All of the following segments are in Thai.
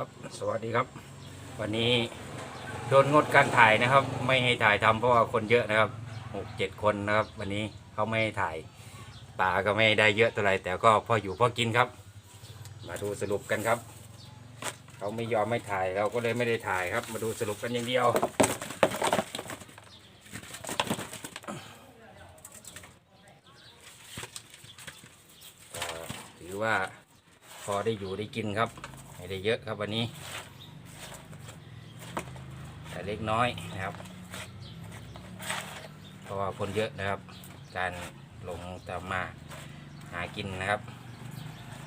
ครับ สวัสดีครับ วันนี้โดนงดการถ่ายนะครับ ไม่ให้ถ่ายทำเพราะว่าคนเยอะนะครับหกเจ็ดคนนะครับ วันนี้เขาไม่ให้ถ่ายปลาก็ไม่ได้เยอะเท่าไหรแต่ก็พออยู่พอกินครับ มาดูสรุปกันครับเขาไม่ยอมไม่ถ่ายเราก็เลยไม่ได้ถ่ายครับ มาดูสรุปกันอย่างเดียวถือว่าพอได้อยู่ได้กินครับ ไม่ได้เยอะครับวันนี้ แต่เล็กน้อยนะครับเพราะว่าคนเยอะนะครับ การลงตามมาหากินนะครับ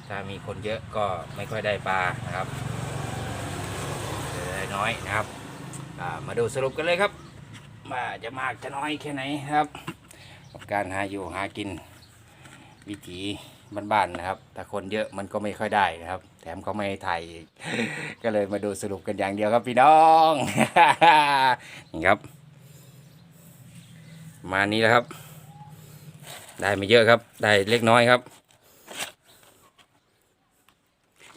ถ้ามีคนเยอะก็ไม่ค่อยได้ปลานะครับได้น้อยนะครับมาดูสรุปกันเลยครับว่าจะมากจะน้อยแค่ไหนครับกับการหาอยู่หากินวิถี บ้านๆนะครับถ้าคนเยอะมันก็ไม่ค่อยได้นะครับ แถมเขาไม่ถ่ายอีก ก็เลยมาดูสรุปกันอย่างเดียวครับพี่น้องนี่ครับ มานี้แล้วครับ ได้ไม่เยอะครับ ได้เล็กน้อยครับ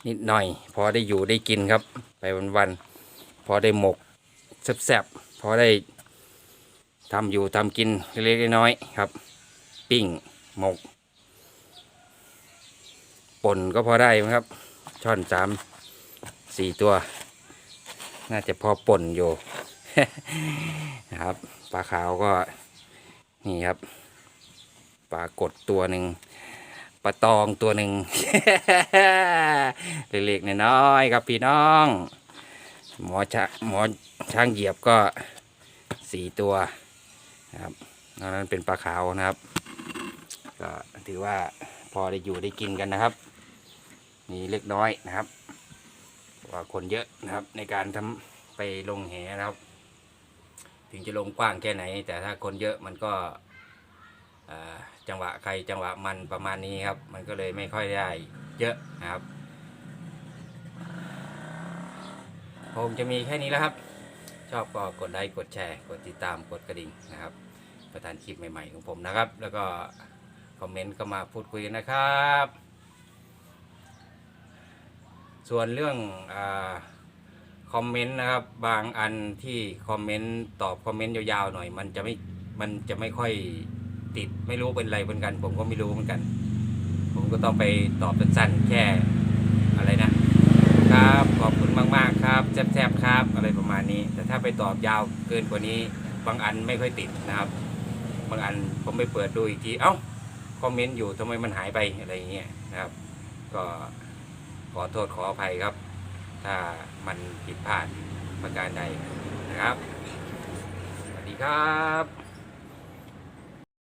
นิดหน่อย พอได้อยู่ได้กินครับ ไปวันๆพอได้หมกแซ่บๆพอได้ทำอยู่ทำกินเล็กๆน้อยๆครับ ปิ้งหมก ป่นก็พอได้ครับ ช่อนสามสี่ตัว น่าจะพอป่นอยู่นะครับปลาขาวก็นี่ครับปลากดตัวหนึ่งปลาตองตัวหนึ่งเล็กๆน้อยๆครับพี่น้อง หมอชะหมอช้างเหยียบก็สี่ตัวนะครับนอกนั้นเป็นปลาขาวนะครับ ก็ถือว่าพอได้อยู่ได้กินกันนะครับ มีเล็กน้อยนะครับว่าคนเยอะนะครับ ในการทำไปลงแหนะครับ ถึงจะลงกว้างแค่ไหน แต่ถ้าคนเยอะมันก็จังหวะใครจังหวะมันประมาณนี้ครับ มันก็เลยไม่ค่อยได้เยอะนะครับผมจะมีแค่นี้แล้วครับ ชอบก็กดไลค์กดแชร์ กดติดตามกดกระดิ่งนะครับ ประทานคลิปใหม่ๆของผมนะครับ แล้วก็คอมเมนต์ก็มาพูดคุยกันนะครับ ส่วนเรื่องอคอมเมนต์นะครับ บางอันที่คอมเมนต์ตอบคอมเมนต์ยาวๆหน่อย มันจะไม่มันจะไม่ค่อยติดไม่รู้เป็นไรเหมือนกัน ผมก็ไม่รู้เหมือนกัน ผมก็ต้องไปตอบสั้นๆแค่อะไรนะครับ ขอบคุณมากๆครับแซ่บๆครับ อะไรประมาณนี้ แต่ถ้าไปตอบยาวเกินกว่านี้ บางอันไม่ค่อยติดนะครับ บางอันผมไปเปิดดูอีกทีเอ้าคอมเมนต์อยู่ทำไมมันหายไปอะไรอย่างเงี้ยนะครับ ก็ ขอโทษขออภัยครับ ถ้ามันผิดพลาดประการใดนะครับ สวัสดีครับ